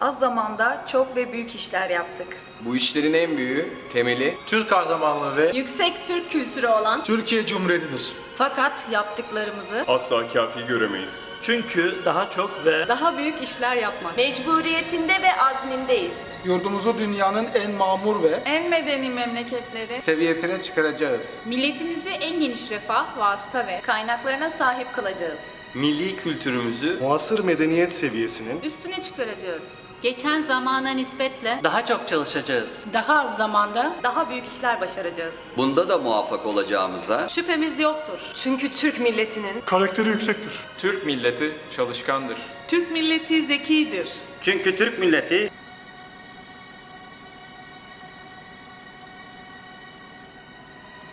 Az zamanda çok ve büyük işler yaptık. Bu işlerin en büyüğü, temeli Türk kahramanlığı ve Yüksek Türk kültürü olan Türkiye Cumhuriyeti'dir. Fakat yaptıklarımızı asla kafi göremeyiz. Çünkü daha çok ve daha büyük işler yapmak. Mecburiyetinde ve azmindeyiz. Yurdumuzu dünyanın en mamur ve En medeni memleketleri seviyesine çıkaracağız. milletimizi en geniş refah, vasıta ve Kaynaklarına sahip kalacağız. Milli kültürümüzü muasır medeniyet seviyesinin üstüne çıkaracağız. Geçen zamana nispetle daha çok çalışacağız. Daha az zamanda Daha büyük işler başaracağız. Bunda da muvaffak olacağımıza Şüphemiz yoktur. Çünkü Türk milletinin karakteri yüksektir. Türk milleti çalışkandır. Türk milleti zekidir. çünkü Türk milleti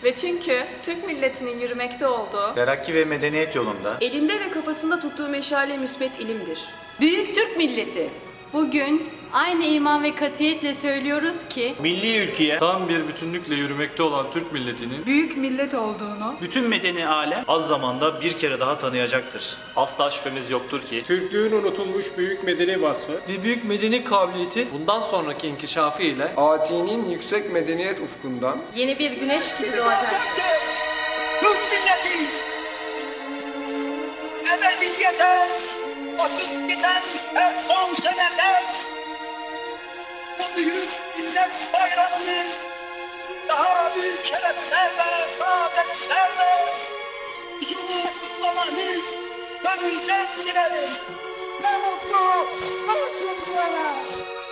Ve çünkü Türk milletinin yürümekte olduğu, terakki ve medeniyet yolunda elinde ve kafasında tuttuğu meşale müsbet ilimdir. Büyük Türk milleti. Bugün aynı iman ve katiyetle söylüyoruz ki milli ülkeye Tam bir bütünlükle yürümekte olan Türk milletinin Büyük millet olduğunu bütün medeni alem Az zamanda bir kere daha tanıyacaktır. asla şüphemiz yoktur ki Türklüğün unutulmuş büyük medeni vasfı ve büyük medeni kabiliyeti bundan sonraki inkişafı ile Ati'nin yüksek medeniyet ufkundan Yeni bir güneş gibi doğacak. Türk milleti ebediyete vakit giden her son senede bu büyük millet bayramını daha büyük şereflerle, saadetlerle huzurla kutlamanı gönülden dilerim. Ne mutlu, sana.